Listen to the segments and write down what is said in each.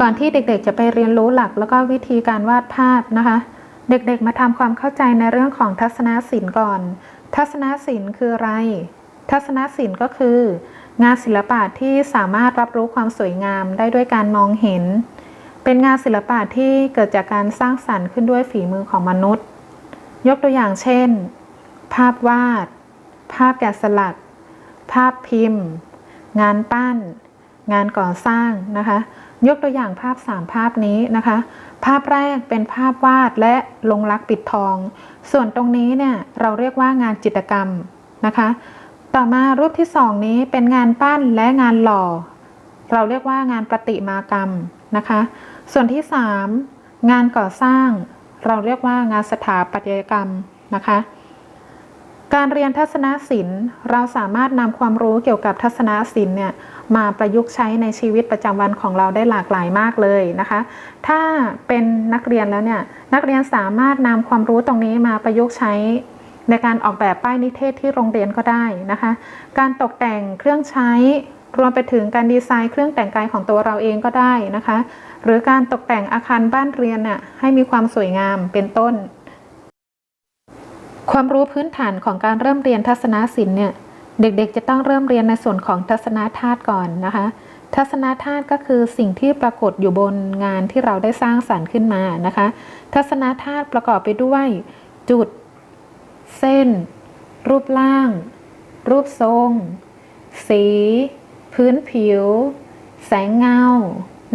ก่อนที่เด็กๆ จะไปเรียนรู้หลักแล้วก็วิธีการวาดภาพนะคะ เด็กๆ มาทำความเข้าใจในเรื่องของทัศนศิลป์ก่อน ทัศนศิลป์คืออะไร ทัศนศิลป์ก็คือ งานศิลปะที่สามารถรับรู้ความสวยงามได้ด้วยการมองเห็น เป็นงานศิลปะที่เกิดจากการสร้างสรรค์ขึ้นด้วยฝีมือของมนุษย์ ยกตัวอย่างเช่น ภาพวาด ภาพแกะสลัก ภาพพิมพ์ งานปั้น งานก่อสร้างนะคะ ยกตัวอย่างภาพ 3 ภาพนี้นะคะ ภาพแรกเป็นภาพวาดและลงรักปิดทอง ส่วนตรงนี้เนี่ยเราเรียกว่างานจิตรกรรมนะคะ ต่อมารูปที่ 2 นี้เป็นงานปั้นและงานหล่อ เราเรียกว่างานประติมากรรมนะคะ ส่วนที่ 3 งานก่อสร้าง เราเรียกว่างานสถาปัตยกรรมนะคะ การเรียนทัศนศิลป์ เราสามารถนำความรู้เกี่ยวกับทัศนศิลป์เนี่ยมาประยุกต์ใช้ในชีวิตประจำวันของเราได้หลากหลายมากเลยนะคะ ถ้าเป็นนักเรียนแล้วเนี่ยนักเรียนสามารถนำความรู้ตรงนี้มาประยุกต์ใช้ในการออกแบบป้ายนิเทศที่โรงเรียนก็ได้นะคะ การตกแต่งเครื่องใช้ รวมไปถึงการดีไซน์เครื่องแต่งกายของตัวเราเองก็ได้นะคะ หรือการตกแต่งอาคารบ้านเรียนน่ะให้มีความสวยงามเป็นต้น ความรู้พื้นฐานของการเริ่มเรียนทัศนศิลป์เนี่ย เด็กๆ จะต้องเริ่มเรียนในส่วนของทัศนธาตุก่อนนะคะ ทัศนธาตุก็คือสิ่งที่ปรากฏอยู่บนงานที่เราได้สร้างสรรค์ขึ้นมานะคะ ทัศนธาตุประกอบไปด้วยจุด เส้น รูปร่าง รูปทรง สี พื้นผิว แสงเงา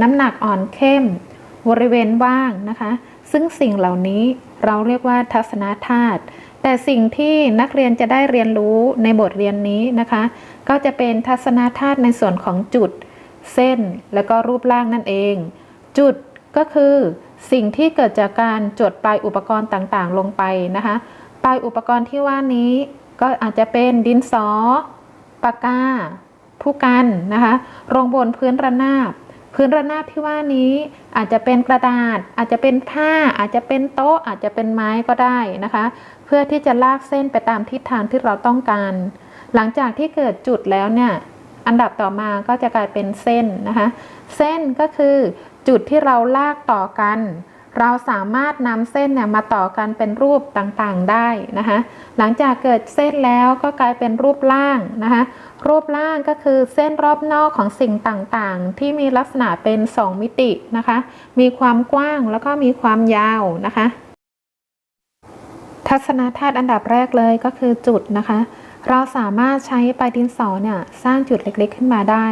น้ำหนักอ่อนเข้ม บริเวณว่างนะคะ ซึ่งสิ่งเหล่านี้เราเรียกว่าทัศนธาตุ แต่สิ่งที่นักเรียนจะได้เรียนรู้ในบทเรียนนี้นะคะ ก็จะเป็นทัศนธาตุในส่วนของจุด เส้น แล้วก็รูปร่างนั่นเอง จุดก็คือสิ่งที่เกิดจากการจดปลายอุปกรณ์ต่างๆ ลงไปนะคะปลายอุปกรณ์ที่ว่านี้ก็อาจจะเป็นดินสอปากกาผู้กันนะคะลงบนพื้นระนาบ พื้นระนาบที่ว่านี้อาจจะเป็นกระดาษ อาจจะเป็นผ้า อาจจะเป็นโต๊ะ อาจจะเป็นไม้ก็ได้นะคะ เพื่อที่จะลากเส้นไปตามทิศทางที่เราต้องการ หลังจากที่เกิดจุดแล้วเนี่ยอันดับต่อมาก็จะกลายเป็นเส้นนะคะ เส้นก็คือจุดที่เราลากต่อกัน เราสามารถนำเส้นเนี่ยมาต่อกันเป็นรูปต่างๆได้นะคะ หลังจากเกิดเส้นแล้วก็กลายเป็นรูปร่างนะคะ รูปร่างก็คือเส้นรอบนอกของสิ่งต่างๆ ที่มีลักษณะเป็น 2 มิตินะคะ มีความกว้างแล้วก็มีความยาวนะคะ ทัศนธาตุอันดับแรกเลยก็คือจุดนะคะ เราสามารถใช้ปลายดินสอเนี่ยสร้างจุดเล็กๆขึ้นมาได้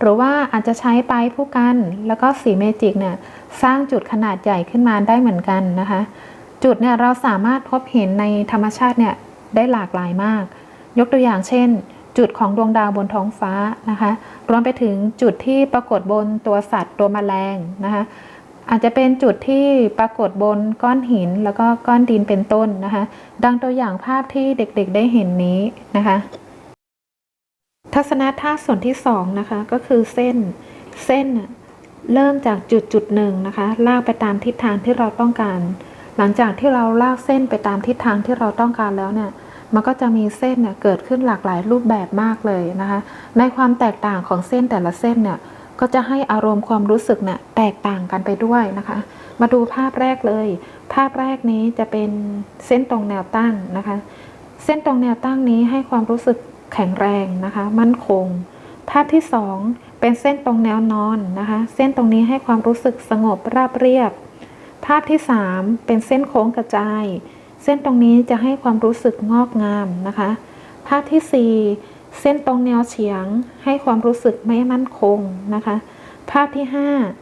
หรือว่าอาจจะใช้ไปผู้กัน แล้วก็สีเมจิกเนี่ยสร้างจุดขนาดใหญ่ขึ้นมาได้เหมือนกันนะคะ จุดเนี่ยเราสามารถพบเห็นในธรรมชาติเนี่ยได้หลากหลายมาก ยกตัวอย่างเช่น จุดของดวงดาวบนท้องฟ้านะคะรวมไปถึงจุดที่ปรากฏบนตัวสัตว์ตัวแมลงนะคะอาจจะเป็นจุดที่ปรากฏบนก้อนหินแล้วก็ก้อนดินเป็นต้นนะคะ ดังตัวอย่างภาพที่เด็กๆได้เห็นนี้นะคะ ทัศนธาตุส่วนที่สองนะคะก็คือเส้นเส้นเริ่มจากจุดจุดหนึ่งนะคะลากไปตามทิศทางที่เราต้องการ หลังจากที่เราลากเส้นไปตามทิศทางที่เราต้องการแล้วเนี่ยมันก็จะมีเส้นเนี่ยเกิดขึ้นหลากหลายรูปแบบมากเลยนะคะ ในความแตกต่างของเส้นแต่ละเส้นเนี่ยก็จะให้อารมณ์ความรู้สึกเนี่ยแตกต่างกันไปด้วยนะคะ มาดูภาพแรกเลย ภาพแรกนี้จะเป็นเส้นตรงแนวตั้งนะคะ เส้นตรงแนวตั้งนี้ให้ความรู้สึก แข็งแรงนะคะ มั่นคง ภาพที่ 2 เป็นเส้นตรงแนวนอนนะคะ เส้นตรงนี้ให้ความรู้สึกสงบราบเรียบ ภาพที่ 3 เป็นเส้นโค้งกระจาย เส้นตรงนี้จะให้ความรู้สึกงอกงามนะคะ ภาพที่ 4 เส้นตรงแนวเฉียง ให้ความรู้สึกไม่มั่นคงนะคะ ภาพที่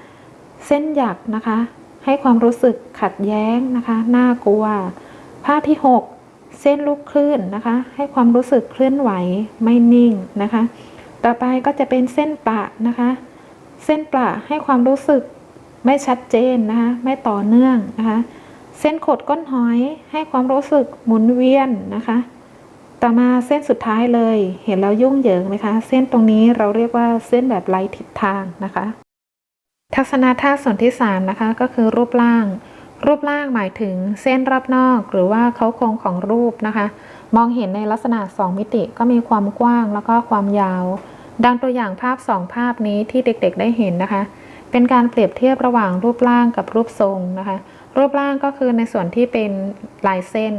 5 เส้นหยักนะคะ ให้ความรู้สึกขัดแย้งนะคะ น่ากลัว ภาพที่ 6 เส้นลูกคลื่นนะคะ ให้ความรู้สึกเคลื่อนไหวไม่นิ่งนะคะ ต่อไปก็จะเป็นเส้นประนะคะ เส้นประให้ความรู้สึกไม่ชัดเจนนะคะไม่ต่อเนื่องนะคะ เส้นขดก้นหอยให้ความรู้สึกหมุนเวียนนะคะ ต่อมาเส้นสุดท้ายเลย เห็นแล้วยุ่งเหยิงไหมคะ เส้นตรงนี้เราเรียกว่าเส้นแบบไร้ทิศทางนะคะ ทัศนธาตุส่วนที่3นะคะก็คือรูปร่าง รูปร่างหมายถึงเส้นรอบนอกหรือว่าเขาโครงของรูปนะคะ มองเห็นในลักษณะ 2 มิติก็มีความกว้างแล้วก็ความยาว ดังตัวอย่างภาพ 2 ภาพนี้ที่เด็กๆ ได้เห็นนะคะ เป็นการเปรียบเทียบระหว่างรูปร่างกับรูปทรงนะคะ รูปร่างก็คือในส่วนที่เป็นลายเส้น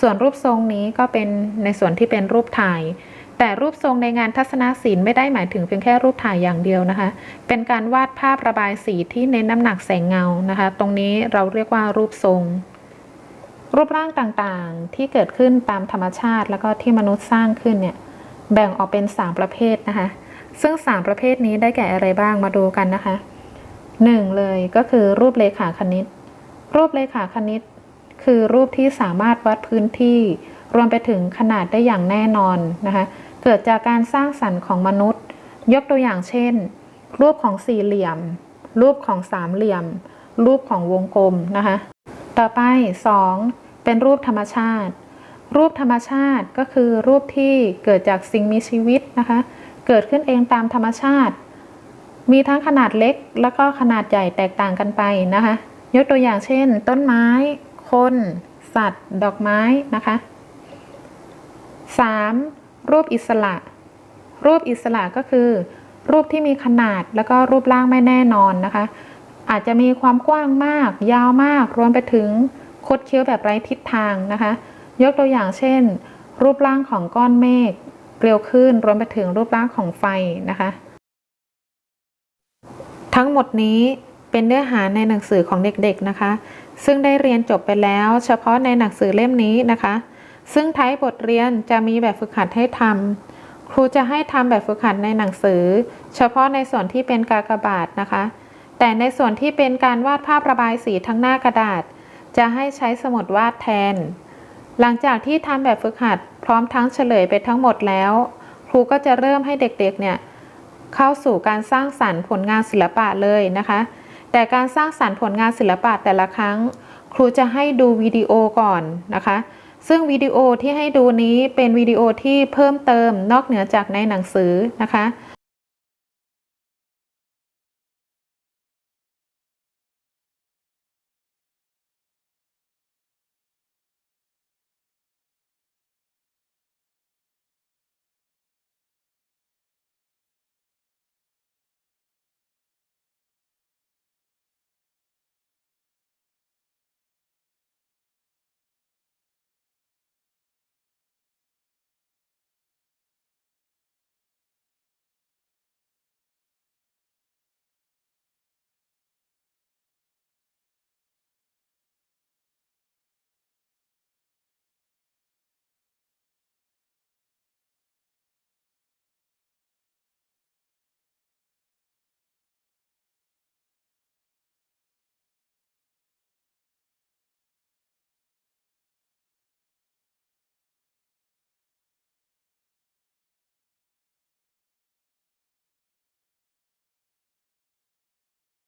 ส่วนรูปทรงนี้ก็เป็นในส่วนที่เป็นรูปถ่าย แต่รูปทรงในงานทัศนศิลป์ไม่ได้หมายถึงเพียงแค่รูปถ่ายอย่างเดียวนะคะ เป็นการวาดภาพระบายสีที่เน้นน้ำหนักแสงเงานะคะ ตรงนี้เราเรียกว่ารูปทรง รูปร่างต่างๆที่เกิดขึ้นตามธรรมชาติ แล้วก็ที่มนุษย์สร้างขึ้นเนี่ยแบ่งออกเป็น 3 ประเภทนะคะ ซึ่ง 3 ประเภทนี้ได้แก่อะไรบ้างมาดูกันนะคะ 1 เลยก็คือรูปเลขาคณิต รูปเลขาคณิต คือรูปที่สามารถวัดพื้นที่ รวมไปถึงขนาดได้อย่างแน่นอนนะคะเกิดจากการสร้างสรรค์ของมนุษย์ ยกตัวอย่างเช่น รูปของสี่เหลี่ยม รูปของสามเหลี่ยม รูปของวงกลมนะคะต่อไป 2. เป็นรูปธรรมชาติ รูปธรรมชาติก็คือรูปที่เกิดจากสิ่งมีชีวิตนะคะเกิดขึ้นเองตามธรรมชาติ มีทั้งขนาดเล็กแล้วก็ขนาดใหญ่แตกต่างกันไปนะคะยกตัวอย่างเช่น ต้นไม้ คน สัตว์ ดอกไม้นะคะ 3. รูปอิสระ รูปอิสระก็คือ รูปที่มีขนาดแล้วก็รูปร่างไม่แน่นอนนะคะ อาจจะมีความกว้างมาก ยาวมาก รวมไปถึงคดเคี้ยวแบบไร้ทิศทางนะคะ ยกตัวอย่างเช่น รูปร่างของก้อนเมฆเกลียวขึ้น รวมไปถึงรูปร่างของไฟนะคะ ทั้งหมดนี้เป็นเนื้อหาในหนังสือของเด็กๆนะคะ ซึ่งได้เรียนจบไปแล้ว เฉพาะในหนังสือเล่มนี้นะคะ ซึ่งท้ายบทเรียนจะมีแบบฝึกหัดให้ทำครูจะให้ทำแบบฝึกหัดในหนังสือ เฉพาะในส่วนที่เป็นกากบาทนะคะ แต่ในส่วนที่เป็นการวาดภาพระบายสีทั้งหน้ากระดาษ จะให้ใช้สมุดวาดแทน หลังจากที่ทำแบบฝึกหัด พร้อมทั้งเฉลยไปทั้งหมดแล้ว ครูก็จะเริ่มให้เด็กๆเนี่ยเข้าสู่การสร้างสรรค์ผลงานศิลปะเลยนะคะ แต่การสร้างสรรค์ผลงานศิลปะแต่ละครั้ง ครูจะให้ดูวิดีโอก่อนนะคะ ซึ่งวิดีโอที่ให้ดูนี้เป็นวิดีโอที่เพิ่มเติมนอกเหนือจากในหนังสือนะคะ